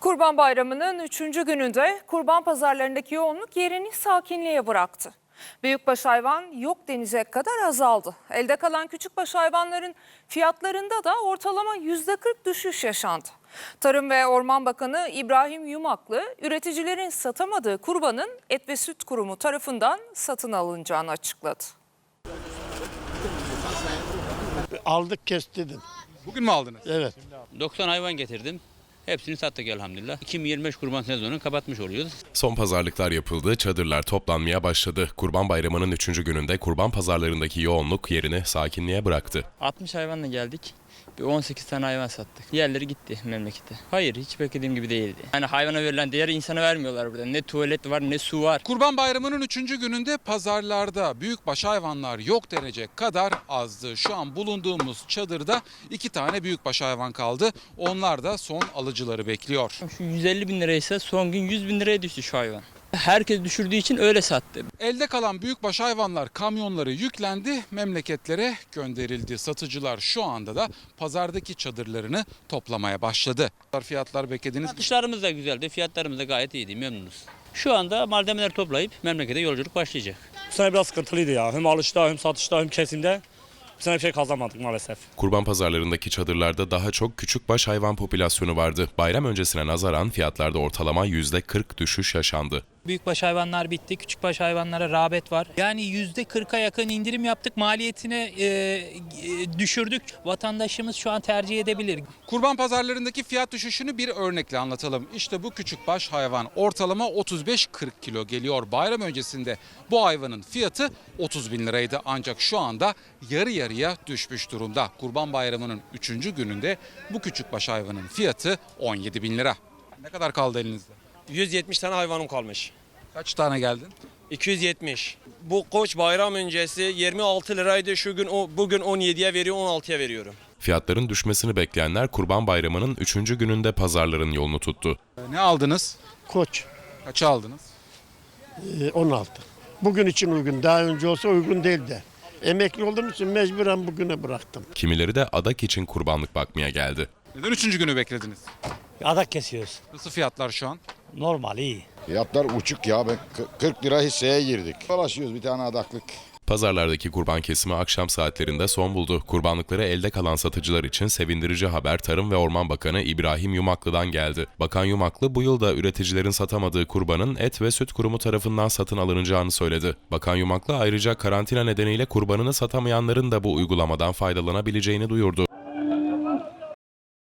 Kurban Bayramı'nın 3. gününde kurban pazarlarındaki yoğunluk yerini sakinliğe bıraktı. Büyükbaş hayvan yok denize kadar azaldı. Elde kalan küçükbaş hayvanların fiyatlarında da ortalama %40 düşüş yaşandı. Tarım ve Orman Bakanı İbrahim Yumaklı, üreticilerin satamadığı kurbanın Et ve Süt Kurumu tarafından satın alınacağını açıkladı. Aldık kestirdim. Bugün mü aldınız? Evet. 90 hayvan getirdim. Hepsini sattık elhamdülillah. 2025 kurban sezonunu kapatmış oluyoruz. Son pazarlıklar yapıldı, çadırlar toplanmaya başladı. Kurban Bayramı'nın 3. gününde kurban pazarlarındaki yoğunluk yerini sakinliğe bıraktı. 60 hayvanla geldik. Bir 18 tane hayvan sattık. Diğerleri gitti memlekete. Hayır hiç beklediğim gibi değildi. Yani hayvana verilen değeri insana vermiyorlar burada. Ne tuvalet var ne su var. Kurban Bayramı'nın 3. gününde pazarlarda büyükbaş hayvanlar yok denecek kadar azdı. Şu an bulunduğumuz çadırda iki tane büyükbaş hayvan kaldı. Onlar da son alıcıları bekliyor. Şu 150 bin liraysa son gün 100 bin liraya düştü şu hayvan. Herkes düşürdüğü için öyle sattı. Elde kalan büyükbaş hayvanlar kamyonları yüklendi, memleketlere gönderildi. Satıcılar şu anda da pazardaki çadırlarını toplamaya başladı. Fiyatlar beklediğiniz gibi. Satışlarımız da güzeldi. Fiyatlarımız da gayet iyiydi. Memnunuz. Şu anda malzemeler toplayıp memlekete yolculuk başlayacak. Bu sene biraz sıkıntılıydı ya. Hem alışta hem satışta hem kesimde. Bu sene bir şey kazanmadık maalesef. Kurban pazarlarındaki çadırlarda daha çok küçükbaş hayvan popülasyonu vardı. Bayram öncesine nazaran fiyatlarda ortalama %40 düşüş yaşandı. Büyükbaş hayvanlar bitti. Küçükbaş hayvanlara rağbet var. Yani %40'a yakın indirim yaptık. Maliyetini e, e, düşürdük. Vatandaşımız şu an tercih edebilir. Kurban pazarlarındaki fiyat düşüşünü bir örnekle anlatalım. İşte bu küçükbaş hayvan ortalama 35-40 kilo geliyor. Bayram öncesinde bu hayvanın fiyatı 30 bin liraydı ancak şu anda yarı yarıya düşmüş durumda. Kurban bayramının 3. gününde bu küçükbaş hayvanın fiyatı 17 bin lira. Ne kadar kaldı elinizde? 170 tane hayvanım kalmış. Kaç tane geldin? 270. Bu koç bayram öncesi 26 liraydı. Şu gün o bugün 17'ye veriyor, 16'ya veriyorum. Fiyatların düşmesini bekleyenler Kurban Bayramı'nın 3. gününde pazarların yolunu tuttu. Ne aldınız? Koç Kaça aldınız? e, 16. Bugün için uygun. Daha önce olsa uygun değildi. Emekli olduğum için mecburen bugüne bıraktım. Kimileri de adak için kurbanlık bakmaya geldi. Neden 3. günü beklediniz? Adak kesiyoruz. Nasıl fiyatlar şu an? Normal iyi. Fiyatlar uçuk ya. Ben kı- 40 lira hisseye girdik. Dolaşıyoruz bir tane adaklık. Pazarlardaki kurban kesimi akşam saatlerinde son buldu. Kurbanlıkları elde kalan satıcılar için sevindirici haber Tarım ve Orman Bakanı İbrahim Yumaklı'dan geldi. Bakan Yumaklı bu yılda üreticilerin satamadığı kurbanın Et ve Süt Kurumu tarafından satın alınacağını söyledi. Bakan Yumaklı ayrıca karantina nedeniyle kurbanını satamayanların da bu uygulamadan faydalanabileceğini duyurdu.